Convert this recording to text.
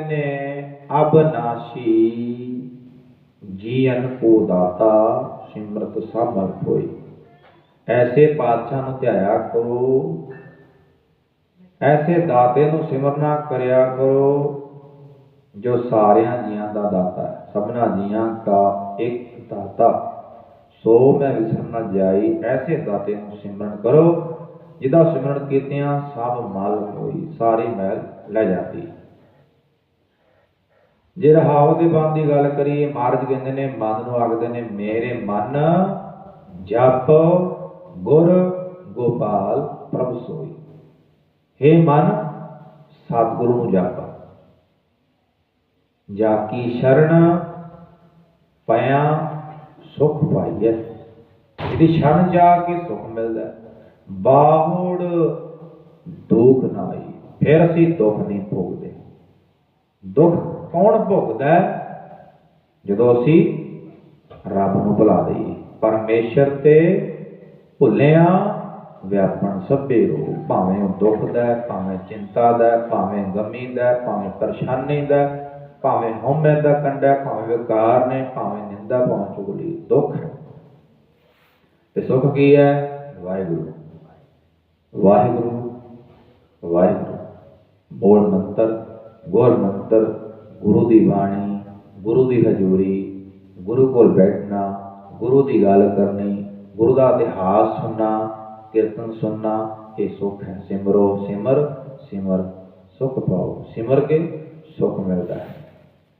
ਨੇ ਅਬਨਾਸ਼ੀ ਜੀਵਨ ਕੋ ਦਾਤਾ, ਸਿਮਰਤ ਸਾਮਰ ਹੋਈ। ਐਸੇ ਪਾਤਸ਼ਾਹ ਨੂੰ ਧਿਆਇਆ ਕਰੋ। ਐਸੇ ਦਾਤੇ ਨੂੰ ਸਿਮਰਨਾ ਕਰਿਆ ਕਰੋ, ਜੋ ਸਾਰਿਆਂ ਜੀਆਂ ਦਾ ਦਾਤਾ ਹੈ। ਸਭਨਾ ਜੀਆਂ ਦਾ ਇੱਕ ਦਾਤਾ। ਸੋ ਮੈਂ ਵਿਸਰਨ ਜਾਈ, ਐਸੇ ਦਾਤੇ ਨੂੰ ਸਿਮਰਨ ਕਰੋ ਜਿਹਦਾ ਸਿਮਰਨ ਕੀਤਿਆਂ ਸਭ ਮਲ ਹੋਈ, ਸਾਰੀ ਮੈਲ ਲੈ ਜਾਂਦੀ। ਜੇ ਰਹਾਉ ਦੇ ਬੰਦ ਦੀ ਗੱਲ ਕਰੀਏ, ਮਹਾਰਾਜ ਕਹਿੰਦੇ ਨੇ, ਮਨ ਨੂੰ ਆਖਦੇ ਨੇ, ਮੇਰੇ ਮਨ ਜਪ ਗੁਰ ਗੋਪਾਲ ਪ੍ਰਭ ਸੋਈ। हे ਮਨ, ਸਤਿਗੁਰੂ ਨੂੰ ਜਪ। ਜਾ ਕੀ ਸ਼ਰਨ ਪਿਆ, ਸੁਖ ਪਾਈਐ। ਇਹਦੀ ਸ਼ਰਨ ਜਾ ਕੇ ਸੁਖ ਮਿਲਦਾ ਹੈ। ਬਾਹੁੜ ਦੁੱਖ ਨਾਈ ਫਿਰ ਅਸੀਂ ਦੁੱਖ ਨਹੀਂ ਭੋਗਦੇ। ਦੁੱਖ ਕੌਣ ਭੁਗਦਾ ਹੈ? ਜਦੋਂ ਅਸੀਂ ਰੱਬ ਨੂੰ ਭੁਲਾ ਦਈਏ ਪਰਮੇਸ਼ਰ ਤੇ ਭੁੱਲਿਆ ਵਿਆਪਣ ਸਭੇ ਰੂਪ ਭਾਵੇਂ ਉਹ ਦੁੱਖ ਦਾ ਭਾਵੇਂ ਚਿੰਤਾ ਦਾ ਭਾਵੇਂ ਗਮੀ ਦਾ ਭਾਵੇਂ ਪਰੇਸ਼ਾਨੀ ਦਾ ਭਾਵੇਂ ਹਉਮੈ ਦਾ ਕੰਡਾ ਹੈ, ਭਾਵੇਂ ਵਿਕਾਰ ਨੇ ਭਾਵੇਂ ਨਿੰਦਾ ਭਾਵੇਂ ਚੁਗਲੀ ਦੁੱਖ ਹੈ। ਤੇ ਸੁੱਖ ਕੀ ਹੈ? ਵਾਹਿਗੁਰੂ। ਵਾਹਿਗੁਰੂ ਵਾਹਿਗੁਰੂ। ਬੋਲ ਮੰਤਰ ਗੋਲ ਮੰਤਰ ਗੁਰੂ ਦੀ ਬਾਣੀ, ਗੁਰੂ ਦੀ ਹਜ਼ੂਰੀ, ਗੁਰੂ ਕੋਲ ਬੈਠਣਾ, ਗੁਰੂ ਦੀ ਗੱਲ ਕਰਨੀ, ਗੁਰੂ ਦਾ ਇਤਿਹਾਸ ਸੁਣਨਾ, ਕੀਰਤਨ ਸੁਣਨਾ, ਇਹ ਸੁਖ ਹੈ। ਸਿਮਰੋ, ਸਿਮਰ ਸਿਮਰ, ਸੁਖ ਪਾਓ। ਸਿਮਰ ਕੇ ਸੁਖ ਮਿਲਦਾ ਹੈ।